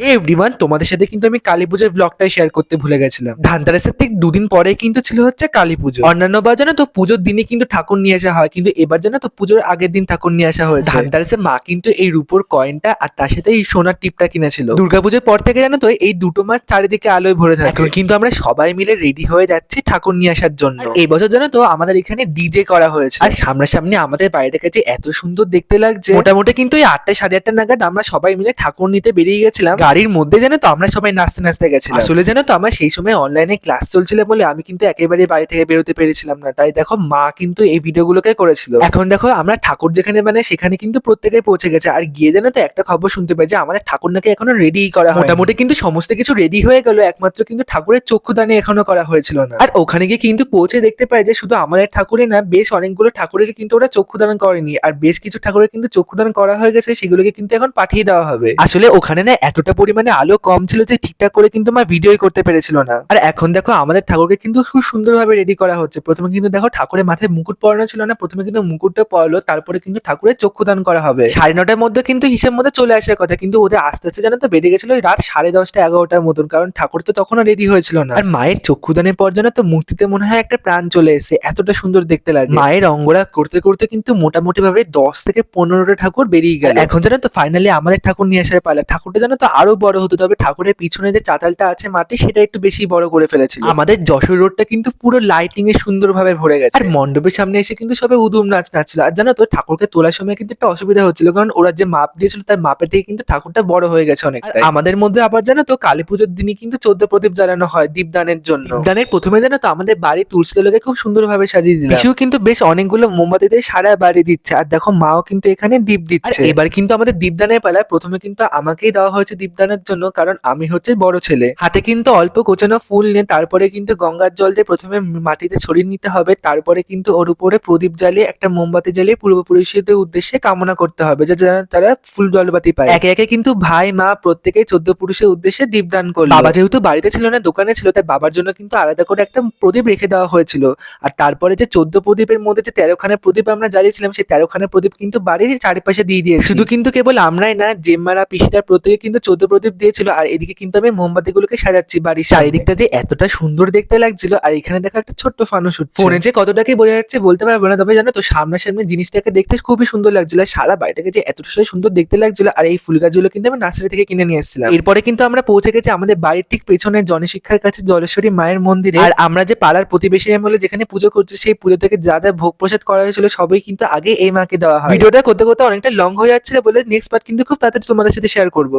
Everyone তোমাদের সাথে কিন্তু আমি কালী পুজোর ব্লগটাই শেয়ার করতে ভুলে গেছিলাম। ধানতেরাসের ঠিক দুদিন পরে কিন্তু ছিল হচ্ছে কালী পুজো। অন্যান্য বার জানো তো পুজোর দিনে কিন্তু ঠাকুর নিয়ে আসা হয় কিন্তু এবার জানো তো পুজোর আগের দিন ঠাকুর নিয়ে আসা হয়েছে। ধানতেরাসে মা কিন্তু এই রূপোর কয়েনটা আর তার সাথে এই সোনার টিপটা কিনেছিল। দুর্গাপুজোর পর থেকে জানো তো এই দুটো মাস চারিদিকে আলোয় ভরে থাকে। এখন কিন্তু আমরা সবাই মিলে রেডি হয়ে যাচ্ছি ঠাকুর নিয়ে আসার জন্য। এই বছর জানো তো আমাদের এখানে ডিজে করা হয়েছে। আর সামনাসামনি আমাদের বাড়িটার কাছে এত সুন্দর দেখতে লাগছে। মোটামুটি কিন্তু এই আটটা সাড়ে আটটা নাগাদ আমরা সবাই মিলে ঠাকুর নিতে বেরিয়ে গেছিলাম। গাড়ির মধ্যে জানো তো আমরা সবাই নাচতে নাচতে গেছিলাম। আসলে জানো তো আমার সেই সময় অনলাইনে ক্লাস চলছিল বলে আমি কিন্তু একেবারে বাড়ি থেকে বেরোতে পেরেছিলাম না। তাই দেখো মা কিন্তু এই ভিডিওগুলোকে করেছিল। এখন দেখো আমরা ঠাকুর যেখানে মানে সেখানে কিন্তু প্রত্যেকে পৌঁছে গেছে। আর গিয়ে জানো তো একটা খবর শুনতে পাই যে আমাদের ঠাকুর নাকি এখনও রেডি করা হয় মোটামুটি কিন্তু সমস্ত কিছু রেডি হয়ে গেল একমাত্র কিন্তু ঠাকুরের চক্ষু চক্ষুদানি এখনও করা হয়েছিল না। আর ওখানে গিয়ে কিন্তু পৌঁছে দেখতে পাই যে শুধু আমাদের ঠাকুরই না বেশ অনেকগুলো ঠাকুরের কিন্তু ওরা চক্ষুদান করেনি। আর বেশ কিছু ঠাকুরের কিন্তু চক্ষুদান করা হয়ে গেছে সেগুলোকে কিন্তু এখন পাঠিয়ে দেওয়া হবে। আসলে ওখানে না এতটা পরিমাণে আলো কম ছিল যে ঠিকঠাক করে কিন্তু আমার ভিডিওই করতে পেরেছিল না। আর এখন দেখো, আমাদের ঠাকুরকে কিন্তু খুব সুন্দরভাবে রেডি করা হচ্ছে। প্রথমে কিন্তু দেখো, ঠাকুরের মাথায় মুকুট পরানো ছিল না। প্রথমে কিন্তু মুকুটটা পরালো, তারপরে কিন্তু ঠাকুরের চক্ষুদান করা হবে। সাড়ে নটার মধ্যে কিন্তু হিসেব মধ্যে চলে আসার কথা, কিন্তু ওদের আস্তে আস্তে জানো তো বেড়ে গেছিল রাত সাড়ে দশটা, এগারোটার মতন। কারণ ঠাকুর তো তখনও রেডি হয়েছিল না। আর মায়ের চক্ষুদানের পর যেন তো মূর্তিতে মনে হয় একটা প্রাণ চলে এসে এতটা সুন্দর দেখতে লাগে। মায়ের অঙ্গরা করতে করতে কিন্তু মোটামুটি ভাবে দশ থেকে পনেরোটা ঠাকুর বেরিয়ে গেল। এখন জানো তো ফাইনালি আমাদের ঠাকুর নিয়ে আসার পালা। ঠাকুরটা জানো তো আরও বড় হতো। তবে ঠাকুরের পিছনে যে চাতালটা আছে মাটি সেটা একটু বেশি বড় করে ফেলেছিল। আমাদের যশোর রোডটা কিন্তু পুরো লাইটিং এ সুন্দরভাবে ভরে গেছে। আর মণ্ডপের সামনে এসে কিন্তু সবাই উদুম নাচ নাচছিল। আর জানো তো ঠাকুরকে তোলার সময় কিন্তু একটা অসুবিধা হচ্ছিল কারণ ওরা যে মাপ দিয়েছিল তার মাপের থেকে কিন্তু ঠাকুরটা বড় হয়ে গেছে অনেক আমাদের মধ্যে আবার জানো তো কালী পুজোর দিনই কিন্তু চোদ্দ প্রদীপ জ্বালানো হয় দীপদানের জন্য। দীপদানের প্রথমে জানো তো আমাদের বাড়ি তুলসী তলাকে খুব সুন্দরভাবে সাজিয়ে দিল পিছু কিন্তু বেশ অনেকগুলো মোমবাতি দিয়ে সারা বাড়ি দিচ্ছে। আর দেখো মাও কিন্তু এখানে দীপ দিচ্ছে। এবার কিন্তু আমাদের দীপদানের পালায় প্রথমে কিন্তু আমাকেই দেওয়া হয়েছে দীপদানের জন্য, কারণ আমি হচ্ছে বড় ছেলে। হাতে কিন্তু অল্প কোচানো ফুল নিয়ে তারপরে কিন্তু গঙ্গার জল দিয়ে প্রথমে মাটিতে ছড়িয়ে নিতে হবে। তারপরে কিন্তু ওর উপরে প্রদীপ জ্বালিয়ে, একটা মোমবাতি জ্বালিয়ে পূর্বপুরুষদের উদ্দেশ্যে কামনা করতে হবে যে যেন তারা ফুল জলবাতি পায়। একে একে কিন্তু ভাই, মা প্রত্যেকেই চোদ্দ পুরুষের উদ্দেশ্যে দীপদান করল। বাবা যেহেতু বাড়িতে ছিল না, দোকানে ছিল, তাই বাবার জন্য কিন্তু আলাদা করে একটা প্রদীপ রেখে দেওয়া হয়েছিল। আর তারপরে যে চোদ্দ প্রদীপের মধ্যে যে তেরোখানা প্রদীপ আমরা জ্বালিয়েছিলাম, সেই তেরোখানা প্রদীপ কিন্তু বাড়ির চারিপাশে দিয়ে দিয়েছি। শুধু কিন্তু কেবল আমরাই না, জেম্মারা, পিসিটার প্রত্যেকে কিন্তু চোদ্দ প্রদীপ দিয়েছিল আর এদিকে কিন্তু আমি মোমবাতিগুলোকে সাজাচ্ছি বাড়ির চারিদিকটা যে এতটা সুন্দর দেখতে লাগছিল আর এখানে দেখা একটা ছোট্ট ফানুস ফোনে যে কতটা কি বোঝা যাচ্ছে বলতে পারব না তবে জানো তো সামনাসামনি জিনিসটাকে দেখতে খুবই সুন্দর লাগছিল আর সারা বাড়িটাকে যে এতটা সুন্দর দেখতে লাগছিল আর এই ফুল গাছগুলো কিন্তু আমি নার্সারি থেকে কিনে নিয়ে এসেছিলাম। এরপরে কিন্তু আমরা পৌঁছে গেছি আমাদের বাড়ির ঠিক পেছনে জনশিক্ষার কাছে জলেশ্বরী মায়ের মন্দিরে। আর আমরা যে পাড়ার প্রতিবেশী বলে যেখানে পুজো করছি সেই পুজো থেকে যা যা ভোগ প্রসাদ করা হয়েছিল সবই কিন্তু আগে এই মাকে দেওয়া হয়। ভিডিওটা করতে করতে অনেকটা লং হয়ে যাচ্ছিল বলে নেক্সট পার্ট কিন্তু খুব তাড়াতাড়ি তোমাদের সাথে শেয়ার করব।